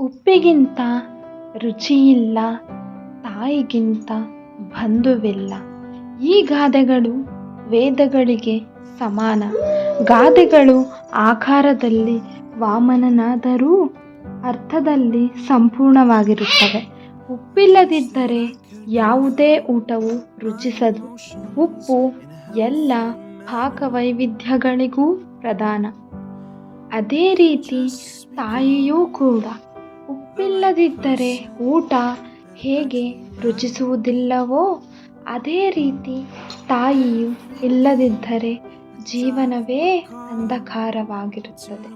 ಉಪ್ಪಿಗಿಂತ ರುಚಿಯಿಲ್ಲ, ತಾಯಿಗಿಂತ ಬಂಧುವಿಲ್ಲ. ಈ ಗಾದೆಗಳು ವೇದಗಳಿಗೆ ಸಮಾನ. ಗಾದೆಗಳು ಆಕಾರದಲ್ಲಿ ವಾಮನನಾದರೂ ಅರ್ಥದಲ್ಲಿ ಸಂಪೂರ್ಣವಾಗಿರುತ್ತವೆ. ಉಪ್ಪಿಲ್ಲದಿದ್ದರೆ ಯಾವುದೇ ಊಟವು ರುಚಿಸದು. ಉಪ್ಪು ಎಲ್ಲ ಪಾಕವೈವಿಧ್ಯಗಳಿಗೂ ಪ್ರಧಾನ. ಅದೇ ರೀತಿ ತಾಯಿಯೂ ಕೂಡ ಉಪ್ಪಿಲ್ಲದಿದ್ದರೆ ಊಟ ಹೇಗೆ ರುಚಿಸುವುದಿಲ್ಲವೋ ಅದೇ ರೀತಿ ತಾಯಿಯು ಇಲ್ಲದಿದ್ದರೆ ಜೀವನವೇ ಅಂಧಕಾರವಾಗಿರುತ್ತದೆ.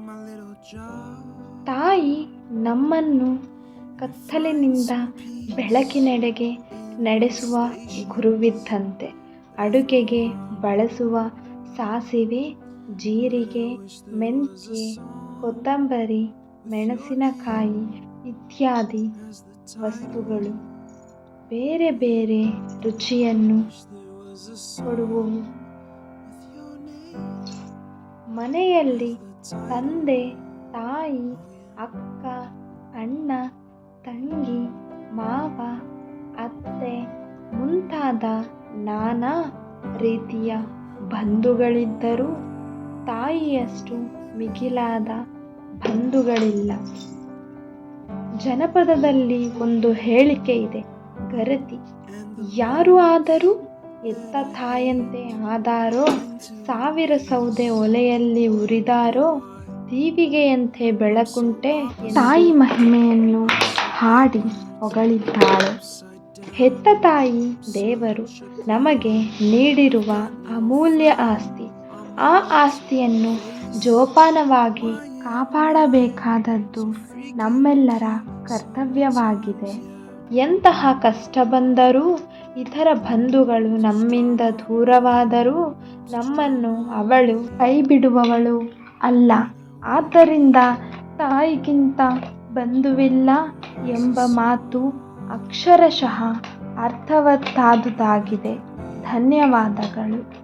ತಾಯಿ ನಮ್ಮನ್ನು ಕತ್ತಲಿನಿಂದ ಬೆಳಕಿನೆಡೆಗೆ ನಡೆಸುವ ಗುರುವಿದ್ದಂತೆ, ಅಡುಗೆಗೆ ಬಳಸುವ ಸಾಸಿವೆ, ಜೀರಿಗೆ, ಮೆಂತ್ಯೆ, ಕೊತ್ತಂಬರಿ, ಮೆಣಸಿನಕಾಯಿ ಇತ್ಯಾದಿ ವಸ್ತುಗಳು. ಬೇರೆ ಬೇರೆ ರುಚಿಯನ್ನು ಕೊಡುವವು. ಮನೆಯಲ್ಲಿ ತಂದೆ, ತಾಯಿ, ಅಕ್ಕ, ಅಣ್ಣ, ತಂಗಿ, ಮಾವ, ಅತ್ತೆ ಮುಂತಾದ ನಾನಾ ರೀತಿಯ ಬಂಧುಗಳಿದ್ದರೂ ತಾಯಿಯಷ್ಟು ಮಿಗಿಲಾದ ಬಂಧುಗಳಿಲ್ಲ. ಜನಪದದಲ್ಲಿ ಒಂದು ಹೇಳಿಕೆ ಇದೆ. ಗರತಿ ಯಾರು ಆದರೂ ಎತ್ತ ತಾಯಂತೆ ಆದಾರೋ ಸಾವಿರ ಸೌದೆ ಒಲೆಯಲ್ಲಿ ಉರಿದಾರೋ ದೀವಿಗೆಯಂತೆ ಬೆಳಕುಂಟೆ ತಾಯಿ ಮಹಿಮೆಯನ್ನು ಹಾಡಿ ಹೊಗಳಿದ್ದಾಳೆ. ಹೆತ್ತ ತಾಯಿ ದೇವರು ನಮಗೆ ನೀಡಿರುವ ಅಮೂಲ್ಯ ಆಸ್ತಿ. ಆ ಆಸ್ತಿಯನ್ನು ಜೋಪಾನವಾಗಿ ಕಾಪಾಡಬೇಕಾದದ್ದು ನಮ್ಮೆಲ್ಲರ ಕರ್ತವ್ಯವಾಗಿದೆ. ಎಂತಹ ಕಷ್ಟ ಬಂದರೂ, ಇತರ ಬಂಧುಗಳು ನಮ್ಮಿಂದ ದೂರವಾದರೂ ನಮ್ಮನ್ನು ಅವಳು ಕೈಬಿಡುವವಳು ಅಲ್ಲ. ಆದ್ದರಿಂದ ತಾಯಿಗಿಂತ ಬಂಧುವಿಲ್ಲ ಎಂಬ ಮಾತು ಅಕ್ಷರಶಃ ಅರ್ಥವತ್ತಾದುದಾಗಿದೆ. ಧನ್ಯವಾದಗಳು.